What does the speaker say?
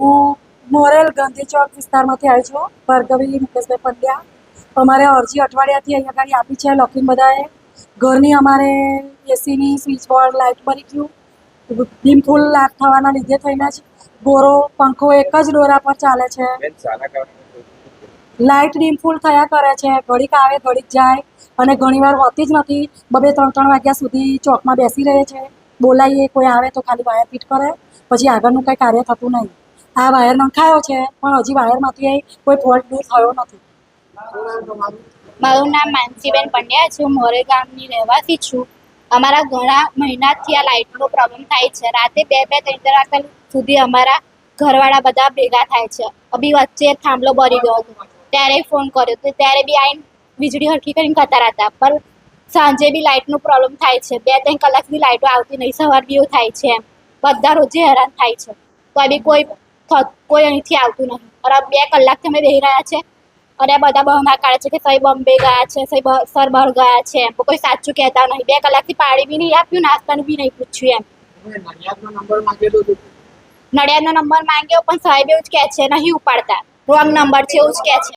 હું મોરેલ ગાંધી ચોક વિસ્તારમાંથી આવી છું. ભાર્ગવી મુકેશભાઈ પંડ્યા. અમારે અરજી અઠવાડિયાથી અહીંયા ગાડી આપી છે લખીને બધાએ. ઘરની અમારે એસીની સ્વિચ બોર્ડ લાઇટ બની ગયું. ડીમ ફૂલ લાટ થવાના લીધે થઈને જ ગોરો પંખો એક જ ડોરા પર ચાલે છે. લાઇટ ડીમ ફૂલ થયા કરે છે. ઘડીક આવે ઘડીક જાય. અને ઘણીવાર હોતી જ નથી. બબે ત્રણ ત્રણ વાગ્યા સુધી ચોકમાં બેસી રહે છે. બોલાવીએ કોઈ આવે તો ખાલી વાયર ફિટ કરે. પછી આગળનું કંઈ કાર્ય થતું નહીં. આ વાયર નંખાયો છે, પણ હજી વાયરમાંથી કોઈ ફોલ્ટ દૂર થયો નથી. મારું નામ માનસીબેન પંડ્યા છે, હું મોરે ગામની રહેવાસી છું. અમારા ઘણા મહિનાથી આ લાઇટનો પ્રોબ્લેમ થાય છે. રાતે બે બે, ત્રણ ત્રણ વાગ્યા સુધી અમારા ઘરવાળા બધા ભેગા થાય છે. અભી વચ્ચે થાંભલો બળી ગયો હતો. ત્યારે ફોન કર્યો તો ત્યારે બી આઈને વીજળી હરખી કરીને કતાર હતા પણ સાંજે બી લાઇટનો પ્રોબ્લેમ થાય છે. બે, ત્રણ કલાક સુધી લાઇટો આવતી નહીં. સવાર બી થાય છે એમ. બધા રોજે હેરાન થાય છે. તો બી કોઈ કોઈ અહીંથી આવતું નહીં. અને બે કલાકથી અમે બેહી રહ્યા છે. અને બધા બહાના કાઢે છે કે સહી બોમ્બે ગયા છે સહી સર બહાર ગયા છે એમ. કોઈ સાચું કહેતા નહીં. બે કલાકથી પાણી બી નહીં આપ્યું નાસ્તાનું બી નહીં પૂછ્યું એમ. નડિયાદ નો નડિયાદનો નંબર માંગ્યો પણ સાહેબ એવું જ કહે છે નહીં ઉપાડતા. રોંગ નંબર છે એવું જ કહે છે.